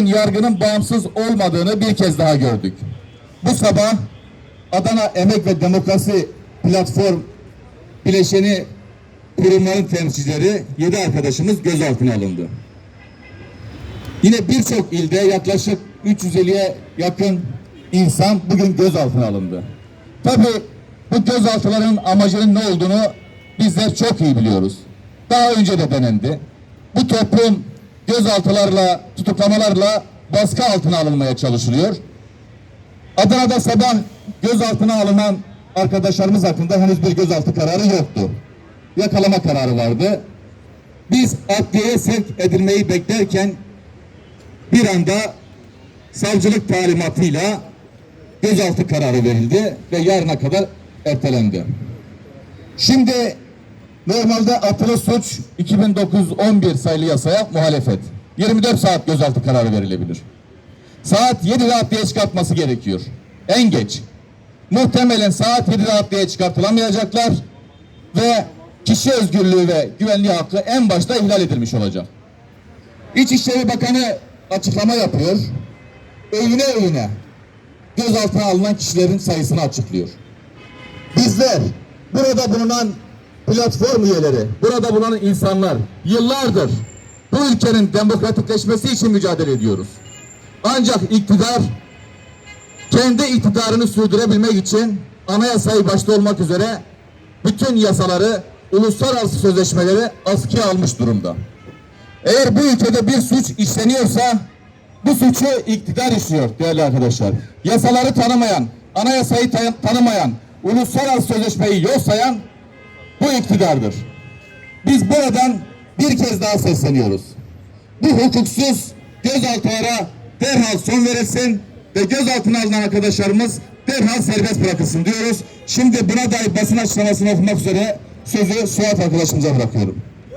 yargının bağımsız olmadığını bir kez daha gördük. Bu sabah Adana Emek ve Demokrasi Platform bileşeni kurumların temsilcileri 7 arkadaşımız gözaltına alındı. Yine birçok ilde yaklaşık 350'ye yakın insan bugün gözaltına alındı. Tabi bu gözaltıların amacının ne olduğunu bizler çok iyi biliyoruz. Daha önce de denendi. Bu toplum gözaltılarla, tutuklamalarla baskı altına alınmaya çalışılıyor. Adana'da sabah gözaltına alınan arkadaşlarımız hakkında henüz bir gözaltı kararı yoktu. Yakalama kararı vardı. Biz adliyeye sevk edilmeyi beklerken bir anda savcılık talimatıyla gözaltı kararı verildi ve yarına kadar ertelendi. Şimdi normalde atılı suç 2009-11 sayılı yasaya muhalefet. 24 saat gözaltı kararı verilebilir. Saat 7'de adliye çıkartması gerekiyor. En geç. Muhtemelen saat 7'de adliye çıkartılamayacaklar ve kişi özgürlüğü ve güvenliği hakkı en başta ihlal edilmiş olacak. İçişleri Bakanı açıklama yapıyor. Övüne övüne gözaltına alınan kişilerin sayısını açıklıyor. Bizler burada bulunan platform üyeleri, burada bulunan insanlar yıllardır bu ülkenin demokratikleşmesi için mücadele ediyoruz. Ancak iktidar kendi iktidarını sürdürebilmek için anayasayı başta olmak üzere bütün yasaları, uluslararası sözleşmeleri askıya almış durumda. Eğer bu ülkede bir suç işleniyorsa bu suçu iktidar işliyor değerli arkadaşlar. Yasaları tanımayan, anayasayı tan- tanımayan, uluslararası sözleşmeyi yok sayan bu iktidardır. Biz buradan bir kez daha sesleniyoruz. Bu hukuksuz gözaltılara derhal son verilsin ve gözaltına alınan arkadaşlarımız derhal serbest bırakılsın diyoruz. Şimdi buna dair basın açıklamasını okumak üzere sözü Suat arkadaşımıza bırakıyorum.